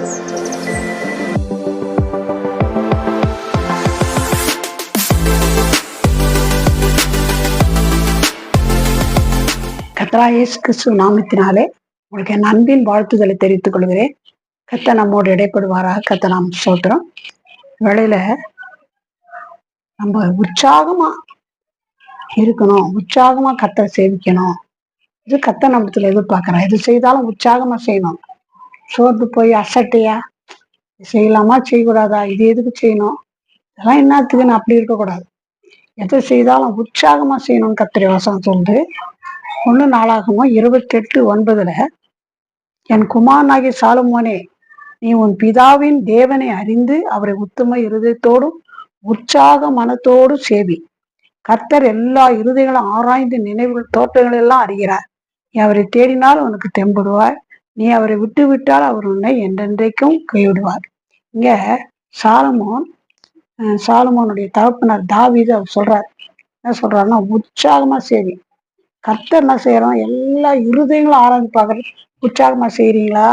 கத்ரா கிறிஸ்து நாமத்தினாலே உங்களுக்கு என் அன்பின் வாழ்த்துதலை தெரிவித்துக் கொள்கிறேன். கத்த நம்மோடு இடைப்படுவாராக. கத்த நாம் சொல்றோம் வேலையில நம்ம உற்சாகமா இருக்கணும். உற்சாகமா கத்த சேவிக்கணும். இது கத்த நம்மத்துல எதிர்பார்க்கிறோம் எது செய்தாலும் உற்சாகமா செய்யணும். சோர்ந்து போய் அசட்டையா? செய்யலாமா? செய்யக்கூடாதா? இது எதுக்கு செய்யணும்? இதெல்லாம் என்னத்துக்குன்னு அப்படி இருக்கக்கூடாது. எதை செய்தாலும் உற்சாகமா செய்யணும்னு கத்திரி வசனம் சொல்லுது. ஒன்று நாளாகமோ இருபத்தெட்டு ஒன்பதுல என் குமாரனாகி சாலுமோனே நீ உன் பிதாவின் தேவனை அறிந்து அவரை உத்தம இருதயத்தோடும் உற்சாக மனத்தோடு சேவி. கர்த்தர் எல்லா இருதயங்களும் ஆராய்ந்து நினைவுகள் தோற்றங்கள் எல்லாம் அறிகிறார். நீ அவரை தேடினால் உனக்கு தெம்படுவார். நீ அவரை விட்டு விட்டால் அவர் உன்னை என்றென்றைக்கும் கைவிடுவார். இங்க சாலமோன் அஹ் சாலமோனுடைய தகப்பனார் தாவிது அவர் சொல்றார். என்ன சொல்றாருன்னா உற்சாகமா சேவி கர்த்தர் என்ன செய்யறோம் எல்லா இருதயங்களும் ஆராய்ந்து பார்க்கறது உற்சாகமா செய்றீங்களா?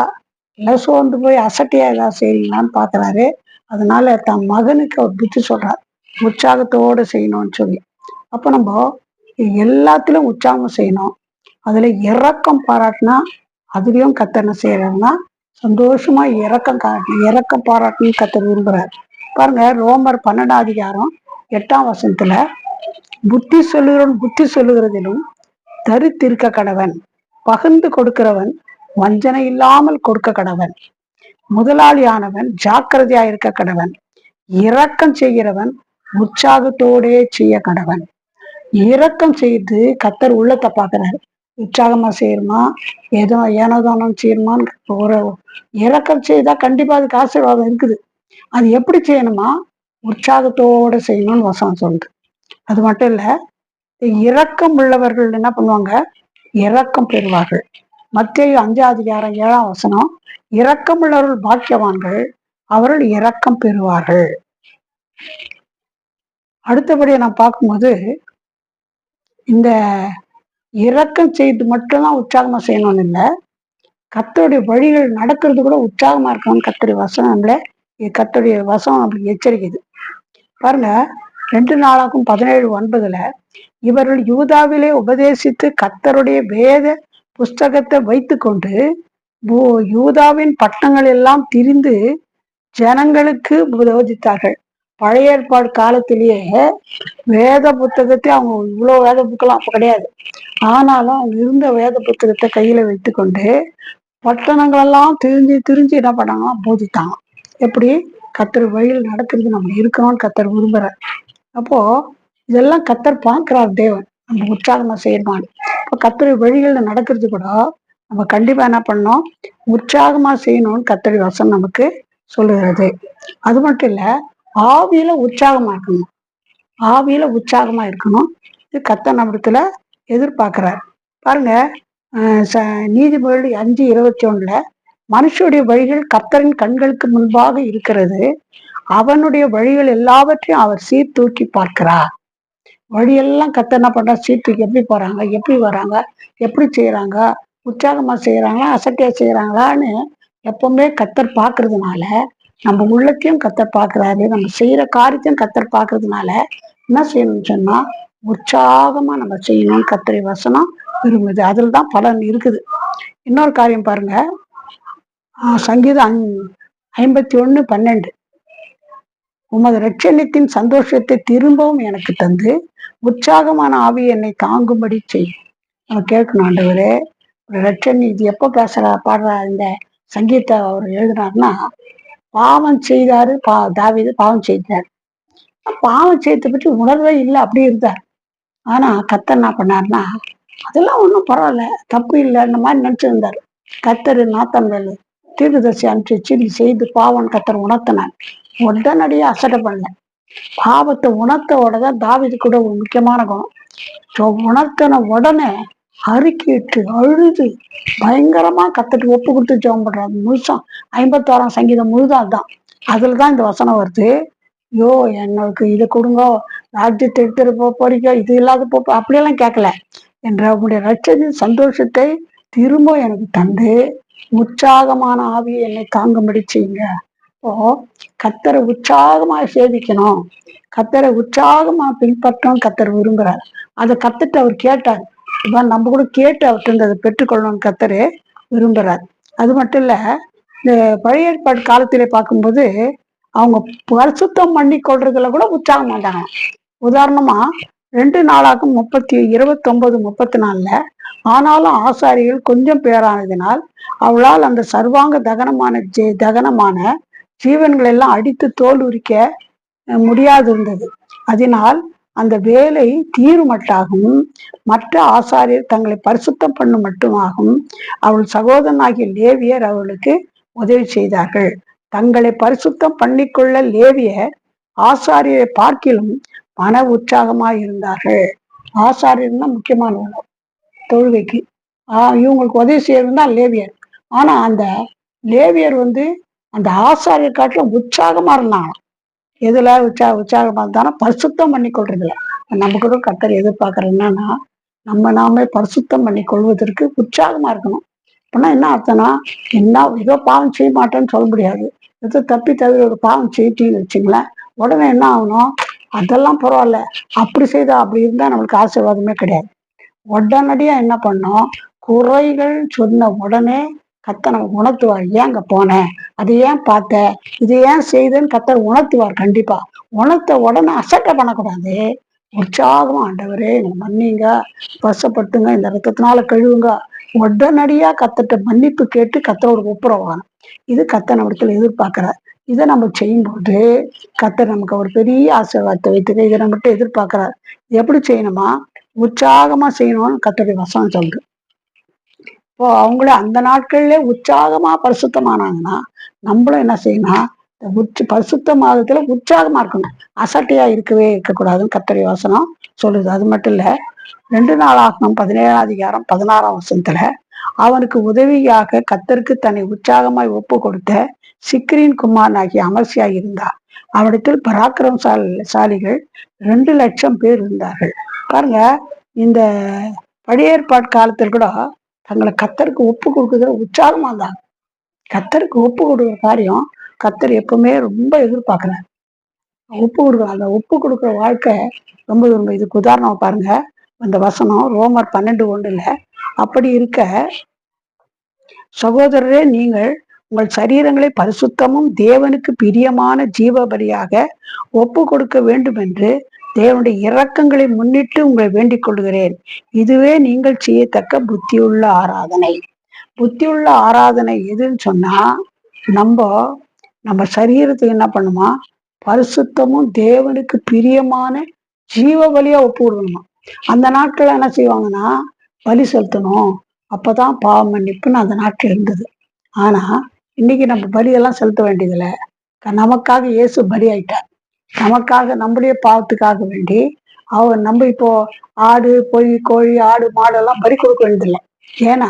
இல்லை சோர்ந்து போய் அசட்டையா ஏதாவது செய்றீங்களான்னு பாக்குறாரு. அதனால தன் மகனுக்கு அவர் புத்தி சொல்றார். உற்சாகத்தோட செய்யணும்னு சொல்லி. அப்போ நம்ம எல்லாத்திலும் உற்சாகம் செய்யணும். அதுல இறக்கம் பாராட்டினா அதுலயும் கத்தர் என்ன செய்யறாருன்னா சந்தோஷமா இறக்கம் காட்டணும் இறக்கம் பாராட்டணும் கத்தர் விரும்புறாரு. பாருங்க ரோமர் பன்னெண்டாம் அதிகாரம் எட்டாம் வசனத்துல புத்தி சொல்லுகிறவன் புத்தி சொல்லுகிறதிலும் தரித்திருக்க கடவன் பகிர்ந்து கொடுக்கிறவன் வஞ்சனை இல்லாமல் கொடுக்க கடவன் முதலாளியானவன் ஜாக்கிரதையா இருக்க கடவன் இரக்கம் செய்கிறவன் உற்சாகத்தோடே செய்ய கடவன். இரக்கம் செய்து கத்தர் உள்ளத்தை பார்க்கிறாரு. உற்சாகமா செய்யணுமா? ஏதோ ஏனோதானம் செய்யணுமான்னு ஒரு இறக்கம் செய்தா கண்டிப்பா அதுக்கு ஆசீர்வாதம் இருக்குது. அது எப்படி செய்யணுமா? உற்சாகத்தோட செய்யணும்னு வசனம் சொல்லுது. அது மட்டும் இல்ல இரக்கம் உள்ளவர்கள் என்ன பண்ணுவாங்க? இரக்கம் பெறுவார்கள். மத்திய அஞ்சாம் அதிகாரம் ஏழாம் வசனம் இரக்கம் உள்ளவர்கள் பாக்கியவான்கள் அவர்கள் இரக்கம் பெறுவார்கள். அடுத்தபடியை நான் பார்க்கும்போது இந்த இறக்கம் செய்து மட்டும்தான் உற்சாகமா செய்யணும்னு இல்லை. கத்தருடைய வழிகள் நடக்கிறது கூட உற்சாகமா இருக்கணும்னு கத்தருடைய வசனம் நம்மள கத்தருடைய வசனம் அப்படி எச்சரிக்குது. பாருங்க ரெண்டு நாளாகும் பதினேழு ஒன்பதுல இவர்கள் யூதாவிலே உபதேசித்து கத்தருடைய வேத புஸ்தகத்தை வைத்துக்கொண்டு யூதாவின் பட்டங்கள் எல்லாம் திரிந்து ஜனங்களுக்கு போதித்தார்கள் பழைய ஏற்பாடு காலத்திலேயே வேத புத்தகத்தை அவங்க இவ்வளவு வேத புக்கெல்லாம் அப்ப கிடையாது. ஆனாலும் இருந்த வேத புத்தகத்தை கையில வைத்துக்கொண்டு பட்டணங்களெல்லாம் திரிஞ்சு திரிஞ்சு என்ன பண்ணாங்கன்னா போதித்தாங்க எப்படி? கத்தர் வழியில் நடக்கிறது நம்ம இருக்கணும்னு கத்தர் விரும்புறார். அப்போ இதெல்லாம் கத்தர் பார்க்கிறார் தேவன். நம்ம உற்சாகமா செய்யணுமான்னு இப்போ கத்தர் வழிகள்ல நடக்கிறது கூட நம்ம கண்டிப்பா என்ன பண்ணணும்? உற்சாகமா செய்யணும்னு கத்தரி வசனம் நமக்கு சொல்லுகிறது. அது மட்டும் இல்ல ஆவியில உற்சாகமா இருக்கணும். ஆவியில உற்சாகமா இருக்கணும். இது கத்த நம்மிடத்துல எதிர்பார்க்கிறார். பாருங்க ச- நீதிமொழி அஞ்சு இருபத்தி ஒண்ணுல மனுஷனுடைய வழிகள் கர்த்தரின் கண்களுக்கு முன்பாக இருக்கிறது. அவனுடைய வழிகள் எல்லாவற்றையும் அவர் சீர்தூக்கி பார்க்கிறார். வழியெல்லாம் கத்த என்ன பண்றா சீர்தூக்கி எப்படி போறாங்க? எப்படி வராங்க? எப்படி செய்யறாங்க உற்சாகமா செய்யறாங்களா அசட்டையா செய்யறாங்களான்னு எப்பவுமே கத்தர் பார்க்கறதுனால நம்ம உள்ளத்தையும் கத்தர் பார்க்குறாரு. நம்ம செய்யற காரியத்தையும் கத்தர் பார்க்கறதுனால என்ன செய்யணும்னு சொன்னா உற்சாகமா நம்ம செய்யணும். கத்தரை வசனம் விரும்புது அதுல தான் பலன் இருக்குது. இன்னொரு காரியம் பாருங்க. ஆஹ் சங்கீதம் ஐம்- ஐம்பத்தி ஒண்ணு பன்னெண்டு. உமது ரட்சணத்தின் சந்தோஷத்தை திரும்பவும் எனக்கு தந்து உற்சாகமான ஆவி என்னை தாங்கும்படி செய்யும் நம்ம கேட்கணும் ஆண்டவரே. ஒரு ரட்சணி இது எப்போ பேசுற பாடுற இந்த சங்கீதத்தை அவர் எழுதினார்னா பாவம் செய்தாரு பா தாவிது பாவம் செய்தார். பாவம் செய்ததை பற்றி உணர்வே இல்லை அப்படி இருந்தார். ஆனா கத்தர் என்ன பண்ணார்னா அதெல்லாம் ஒன்றும் பரவாயில்ல தப்பு இல்லை இந்த மாதிரி நினைச்சிருந்தாரு. கத்தர் நாத்தன் வேலு தீர்க்கதரிசி அனுப்பிச்சு நீ செய்து பாவம் கத்தர் உணர்த்தினான் உடனடியாக அசட்டை பண்ணல. பாவத்தை உணர்த்தோட தான் தாவிது கூட ஒரு முக்கியமான குணம். ஸோ உணர்த்தின உடனே அறிக்கிட்டு அழுது பயங்கரமா கத்துட்டு ஒப்பு கொடுத்து ஜெபம் பண்றாங்க முழுசம் ஐம்பத்தாறாம் சங்கீதம் முழுதும் அதுதான். அதுல தான் இந்த வசனம் வருது. ஐயோ எனக்கு இதை கொடுங்க. ராஜ்ய எடுத்துட்டு போ போறீங்க இது இல்லாத போ அப்படியெல்லாம் கேட்கல. என்ற உங்களுடைய ரட்சத்தின் சந்தோஷத்தை திரும்ப எனக்கு தந்து உற்சாகமான ஆவியை என்னை தாங்கும்படி செய்யுங்க. இப்போ கத்தரை உற்சாகமா சேவிக்கணும். கத்தரை உற்சாகமா பின்பற்றணும் கத்தர் விரும்புறாரு. அதை கத்துட்டு அவர் கேட்டார். இப்போ நம்ம கூட கேட்டு அவர்கிட்ட அதை பெற்றுக்கொள்ளணும்னு கத்தரு விரும்புறார். அது மட்டும் இல்ல இந்த பழைய ஏற்பாடு காலத்திலே பார்க்கும்போது அவங்க பரிசுத்தம் பண்ணி கொள்றதுல கூட உற்சாகம் மாட்டாங்க உதாரணமா ரெண்டு நாளாகும் முப்பத்தி இருபத்தி ஒன்பது முப்பத்தி நாலுல ஆனாலும் ஆசாரிகள் கொஞ்சம் பேரானதினால் அவளால் அந்த சர்வாங்க தகனமான ஜெ- தகனமான ஜீவன்களை எல்லாம் அடித்து தோல் உரிக்க முடியாது இருந்தது அதனால் அந்த வேலை தீருமட்டாகவும் மற்ற ஆசாரியர் தங்களை பரிசுத்தம் பண்ணும் மட்டுமாகவும் அவள் சகோதரனாகிய லேவியர் அவளுக்கு உதவி செய்தார்கள். தங்களை பரிசுத்தம் பண்ணிக்கொள்ள லேவியர் ஆசாரியரை பார்க்கிலும் மன உற்சாகமாய் இருந்தார்கள். ஆசாரியர் தான் முக்கியமானவங்க. தொழுகைக்கு. இவங்களுக்கு உதவி செய்யறது தான் லேவியர். ஆனா அந்த லேவியர் வந்து அந்த ஆசாரியர் காட்டிலும் உற்சாகமா இருந்தாங்க எதுல உற்சா உற்சாகமா இருந்தானா? பரிசுத்தம் பண்ணி கொள்றதுல நம்ம கூட கத்தர் எதிர்பார்க்கறது என்னன்னா நம்ம நாமே பரிசுத்தம் பண்ணி கொள்வதற்கு உற்சாகமா இருக்கணும். அப்படின்னா என்ன அர்த்தம்னா என்ன ஏதோ பாவம் செய்ய மாட்டேன்னு சொல்ல முடியாது. ஏதோ தப்பி தவிர ஒரு பாவம் செய்யிட்டீங்கன்னு வச்சுங்களேன் உடனே என்ன ஆகணும்? அதெல்லாம் பரவாயில்ல. அப்படி செய்தா அப்படி இருந்தா நம்மளுக்கு ஆசீர்வாதமே கிடையாது. உடனடியா என்ன பண்ணோம்? குறைகள் சொன்ன உடனே கத்தனை நமக்கு உணர்த்துவார். ஏங்க போனேன்? அது ஏன் பார்த்த? இது ஏன் செய்தேன்னு கத்தை உணர்த்துவார் கண்டிப்பா. உணர்த்த உடனே அசட்டை பண்ணக்கூடாது. உற்சாகமா ஆண்டவரே என்னை மன்னிங்க. வசப்பட்டுங்க. இந்த ரத்தத்தினால கழுவுங்க. உடனடியா கத்தட்ட மன்னிப்பு கேட்டு கத்தரோட ஒப்புரவாங்க இது கத்த நம்மிடத்துல எதிர்பார்க்கிறார். இதை நம்ம செய்யும்போது கத்தர் நமக்கு ஒரு பெரிய ஆசீர்வாதத்தை வைத்துக்க இதை நம்மகிட்ட எதிர்பார்க்கிறார். எப்படி செய்யணுமா? உற்சாகமா செய்யணும்னு கத்தருடைய வசனம் சொல்லுது. இப்போ அவங்கள அந்த நாட்கள்ல உற்சாகமா பரிசுத்தமானாங்கன்னா நம்மளும் என்ன செய்யணும் இந்த உச்ச பரிசுத்த மாதத்துல உற்சாகமா இருக்கணும். அசட்டையா இருக்கவே இருக்கக்கூடாதுன்னு கத்தரி வசனம் சொல்லுது. அது மட்டும் இல்ல ரெண்டு நாள் ஆகணும் பதினேழாம் அதிகாரம் பதினாறாம் வசனத்துல அவனுக்கு உதவியாக கத்தருக்கு தன்னை உற்சாகமாய் ஒப்பு கொடுத்த சிக்ரின் குமார் ஆகிய அமர்சியா இருந்தார். அவனிடத்தில் பராக்கிரமசாலி சாலிகள் ரெண்டு லட்சம் பேர் இருந்தார்கள். பாருங்க இந்த பழையேற்பாடு காலத்தில் கூட தங்களை கத்தருக்கு ஒப்பு கொடுக்குற உற்சாகமா இருந்தாங்க. கத்தருக்கு ஒப்பு கொடுக்குற காரியம் கத்தர் எப்பவுமே ரொம்ப எதிர்பார்க்கிறார் ஒப்பு கொடுக்குற அந்த ஒப்பு கொடுக்குற வாழ்க்கை ரொம்ப ரொம்ப இதுக்கு உதாரணம் பாருங்க அந்த வசனம் ரோமர் பன்னெண்டு ஒன்றுல அப்படி இருக்க சகோதரரே நீங்கள் உங்கள் சரீரங்களை பரிசுத்தமும் தேவனுக்கு பிரியமான ஜீவபலியாக ஒப்பு கொடுக்க வேண்டும் என்று தேவனுடைய இரக்கங்களை முன்னிட்டு உங்களை வேண்டிக் கொள்கிறேன் இதுவே நீங்கள் செய்யத்தக்க புத்தியுள்ள ஆராதனை. புத்தியுள்ள ஆராதனை எதுன்னு சொன்னா நம்ம நம்ம சரீரத்துக்கு என்ன பண்ணுமா? பரிசுத்தமும் தேவனுக்கு பிரியமான ஜீவ பலியா ஒப்பு கொடுக்கணுமா அந்த நாட்கள் என்ன செய்வாங்கன்னா பலி செலுத்தணும். அப்பதான் பாவம் மன்னிப்புன்னு அந்த நாட்கள் இருந்தது. ஆனா இன்னைக்கு நம்ம பலியெல்லாம் செலுத்த வேண்டியதில்லை. நமக்காக இயேசு பலி ஆயிட்டார் நமக்காக நம்முடைய பாவத்துக்காக வேண்டி அவர் நம்ம இப்போ ஆடு பொய் கோழி ஆடு மாடெல்லாம் பலி கொடுக்க வேண்டியதில்லை. ஏன்னா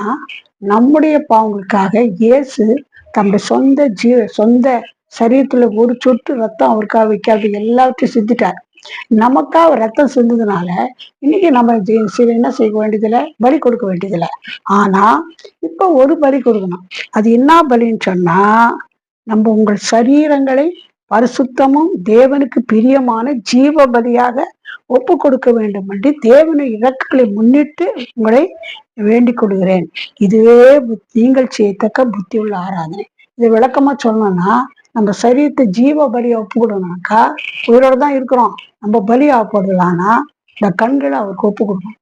நம்முடைய பாவங்களுக்காக இயேசு தம்முடைய சொந்த ஜீவ சொந்த சரீரத்துல ஒரு சொட்டு ரத்தம் அவருக்காக வைக்காது எல்லாத்தையும் செஞ்சுட்டார். நமக்காக ரத்தம் சிந்ததுனால இன்னைக்கு நம்ம என்ன செய்ய வேண்டியதில்லை? பலி கொடுக்க வேண்டியதில்லை. ஆனா இப்ப ஒரு பலி கொடுக்கணும். அது என்ன பலின்னு சொன்னா நம்ம உங்கள் சரீரங்களை பரிசுத்தமும் தேவனுக்கு பிரியமான ஜீவ பலியாக ஒப்பு கொடுக்க வேண்டும் என்று தேவனை இலக்குகளை முன்னிட்டு உங்களை வேண்டிக் கொள்கிறேன். இதுவே புத்- நீங்கள் செய்யத்தக்க புத்தி உள்ள ஆராதனை. இது விளக்கமா சொல்லணும்னா நம்ம சரீரத்தை ஜீவ பலியை ஒப்பு கொடுக்கணும்னாக்கா தான் இருக்கிறோம். நம்ம பலியாக போடலான்னா இந்த கண்களை அவருக்கு ஒப்பு கொடுக்கணும்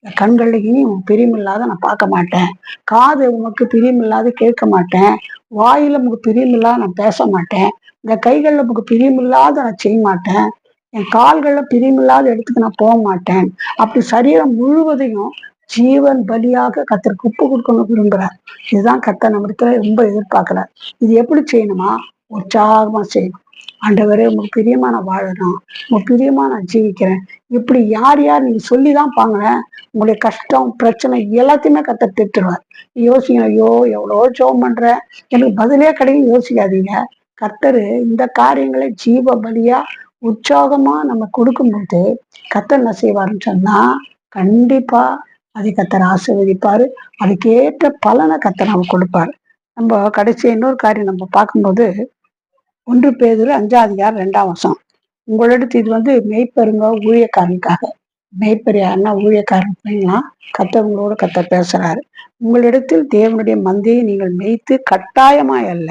இந்த கண்களில் இனி உன் பிரியமில்லாத நான் பார்க்க மாட்டேன். காது உனக்கு பிரியமில்லாத கேட்க மாட்டேன். வாயில உமக்கு பிரியமில்லாத நான் பேச மாட்டேன். இந்த கைகளில் உனக்கு பிரியமில்லாத நான் செய்ய மாட்டேன். என் கால்களில் பிரியமில்லாத இடத்துக்கு நான் போக மாட்டேன். அப்படி சரீரம் முழுவதையும் ஜீவன் பலியாக கத்தருக்கு ஒப்பு கொடுக்கணும் விரும்புறார். இதுதான் கத்த நம்மிடத்துல ரொம்ப எதிர்பார்க்கிறார். இது எப்படி செய்யணுமா? உற்சாகமா செய்யணும் ஆண்டவரே உங்களுக்கு பிரியமா நான் வாழணும். உங்க பிரியமா நான் ஜீவிக்கிறேன். இப்படி யார் யார் நீங்க சொல்லிதான் பாங்களேன் உங்களுடைய கஷ்டம் பிரச்சனை எல்லாத்தையுமே கத்த திட்டுருவார் யோசிங்க ஐயோ எவ்வளோ ஜோம் பண்றேன். எனக்கு பதிலே கிடைக்கும் யோசிக்காதீங்க. கத்தரு இந்த காரியங்களை ஜீவ பலியா உற்சாகமா நம்ம கொடுக்கும்போது கத்தர் என்ன செய்வாருன்னு சொன்னா கண்டிப்பா அதை கத்தர் ஆசீர்வதிப்பாரு. அதுக்கேற்ற பலனை கத்தர் நம்ம கொடுப்பாரு. நம்ம கடைசி இன்னொரு காரியம் நம்ம பார்க்கும்போது ஒன்று பேதுரு அஞ்சாம் அதிகாரம் ரெண்டாம் வருஷம் உங்களிடத்து இது வந்து மெய்ப்பெருங்க ஊழியக்காரனுக்காக மெய்ப்பெரிய அண்ணா ஊழியக்காரன் அப்படின்னா கத்தவங்களோட கத்த பேசுறாரு. உங்களிடத்தில் தேவனுடைய மந்தையை நீங்கள் மெய்த்து கட்டாயமாய் அல்ல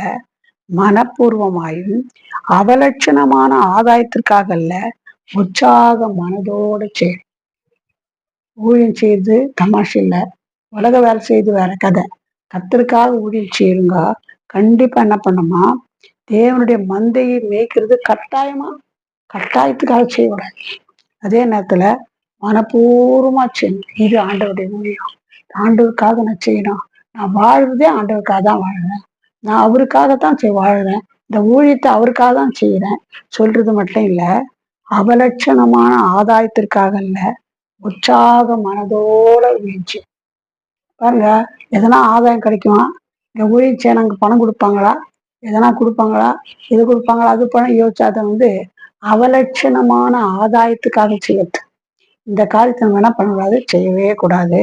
மனப்பூர்வமாயும் அவலட்சணமான ஆதாயத்திற்காக அல்ல உற்சாக மனதோட செய் ஊழியம் செய்து தமாஷ் இல்லை உலக வேலை செய்து வேற கதை. கத்திற்காக ஊழியம் செய்யுங்க. கண்டிப்பா என்ன பண்ணுமா? தேவனுடைய மந்தையை மேய்க்கிறது கட்டாயமா? கட்டாயத்துக்காக செய்யக்கூடாது அதே நேரத்துல மனப்பூர்வமா செய்யணும் இது ஆண்டவருடைய ஊழியம். ஆண்டவருக்காக நான் செய்யணும் நான் வாழ்றதே ஆண்டவருக்காக தான் வாழ்றேன் நான் அவருக்காகத்தான் செய் வாழ்றேன் இந்த ஊழியத்தை அவருக்காக தான் செய்யறேன். சொல்றது மட்டும் இல்லை அவலட்சணமான ஆதாயத்திற்காக இல்ல உற்சாக மனதோட முயற்சி பாருங்க எதனா ஆதாயம் கிடைக்குமா? இந்த ஊழியம் செய்ய நாங்க பணம் கொடுப்பாங்களா? எதனா கொடுப்பாங்களா? இது கொடுப்பாங்களா? அது பணம் யோசிச்சா அதை வந்து அவலட்சணமான ஆதாயத்துக்காக செய்யறது. இந்த காரியத்தை நம்ம என்ன பண்ணக்கூடாது? செய்யவே கூடாது.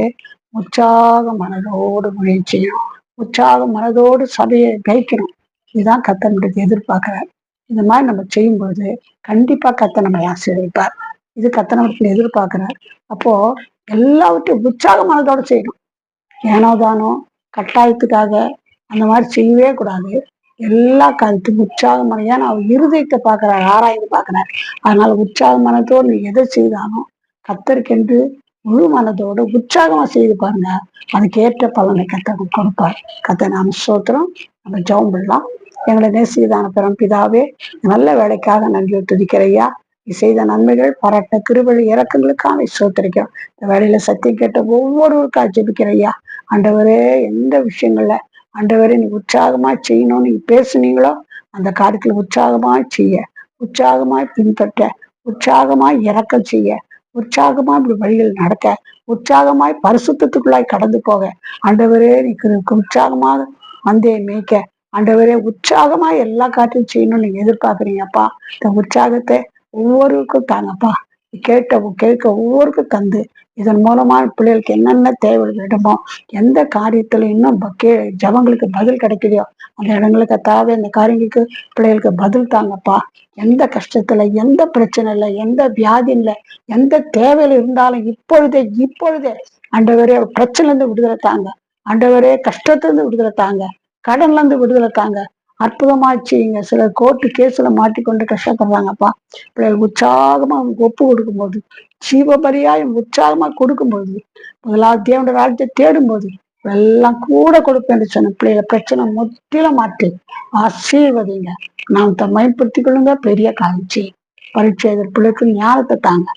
உற்சாக மனதோடு முயற்சியும் செய்யணும். உற்சாக மனதோடு சபையை கைக்கணும் இதுதான் கத்த நம்மளுக்கு எதிர்பார்க்கிறார். இந்த மாதிரி நம்ம செய்யும்போது கண்டிப்பா கத்த நம்மை ஆசீர்வதிப்பார். இது கத்தனவர்கள் எதிர்பார்க்கிறார். அப்போ எல்லாவற்றையும் உற்சாக மனதோடு செய்யணும். ஏனோ தானோ கட்டாயத்துக்காக அந்த மாதிரி செய்யவே கூடாது. எல்லா காலத்தையும் உற்சாகமான ஏன்னா அவர் இருதயத்தை பார்க்கிறார் ஆராய்ந்து பார்க்கிறார். அதனால உற்சாக மனத்தோடு நீ எதை செய்தாலும் கத்தருக்கென்று முழு மனதோடு உற்சாகமா செய்து பாருங்க. அதுக்கேற்ற பலனை கத்த கொடுப்பார். கத்த நாம் சோத்திரம் நம்ம ஜெபம் பண்ணலாம். எங்களை நேசிதான பிறம் பிதாவே நல்ல வேலைக்காக நன்றி துதிக்கிறையா நீ செய்த நன்மைகள் பாராட்ட கிருபழி இறக்கங்களுக்காக சோத்திரிக்கிறோம் இந்த வேலையில சத்தியம் கேட்ட ஒவ்வொருவருக்கா ஜெபிக்கிறையா ஆண்டவரே எந்த விஷயங்கள்ல ஆண்டவரே நீ உற்சாகமாய் செய்யணும்னு நீ பேசுனீங்களோ அந்த காரியத்தில் உற்சாகமாய் செய்ய. உற்சாகமாய் பின்பற்ற. உற்சாகமாய் இறக்கம் செய்ய. உற்சாகமா இப்படி வழிகள் நடக்க. உற்சாகமாய் பரிசுத்தத்துக்குள்ளாய் கடந்து போக. ஆண்டவரே நீ உற்சாகமாக வந்தே மேய்க்க. ஆண்டவரே உற்சாகமா எல்லா காற்றையும் செய்யணும்னு நீங்க எதிர்பார்க்குறீங்கப்பா. இந்த உற்சாகத்தை ஒவ்வொருக்கும் தாங்கப்பா. கேட்ட கேட்க ஒவ்வொருக்கும் தந்து. இதன் மூலமா பிள்ளைகளுக்கு என்னென்ன தேவை இடமோ எந்த காரியத்துல இன்னும் கே ஜபங்களுக்கு பதில் கிடைக்குதோ அந்த இடங்களுக்கு தாவே அந்த காரியங்களுக்கு பிள்ளைகளுக்கு பதில் தாங்கப்பா. எந்த கஷ்டத்துல எந்த பிரச்சனை இல்லை எந்த வியாதி இல்லை எந்த தேவையில இருந்தாலும் இப்பொழுதே இப்பொழுதே அண்டவரே பிரச்சனைல இருந்து விடுதலை தாங்க. அண்டவரே கஷ்டத்துல இருந்து விடுதலை தாங்க. கடன்ல இருந்து விடுதலை தாங்க. அற்புதமாச்சுங்க. சில கோர்ட்டு கேஸ்ல மாட்டிக்கொண்டு கஷ்டப்படுறாங்கப்பா. பிள்ளைகள் உற்சாகமா ஒப்பு கொடுக்கும்போது ஜீவபரியாயம் உற்சாகமா கொடுக்கும்போது முதலாவது தேவனுடைய ராஜ்யத்தை தேடும்போது எல்லாம் கூட கொடுப்பேன் சொன்ன பிள்ளைகளை பிரச்சனை முற்றிலும் மாற்றி ஆசீர்வதிங்க. நாம் பயன்படுத்திக் கொள்ளுங்க. பெரிய காய்ச்சி. பரீட்சை பிள்ளைக்கு ஞானத்தை தாங்க.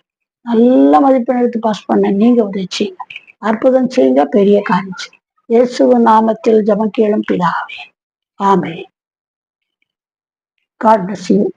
நல்ல மதிப்பெண் எடுத்து பாஸ் பண்ண நீங்க உதவி செய்யுங்க அற்புதம் செய்யுங்க. பெரிய காய்ச்சி. இயேசுவ நாமத்தில் ஜமக்கேளும் பிதாவே. ஆமே God bless you.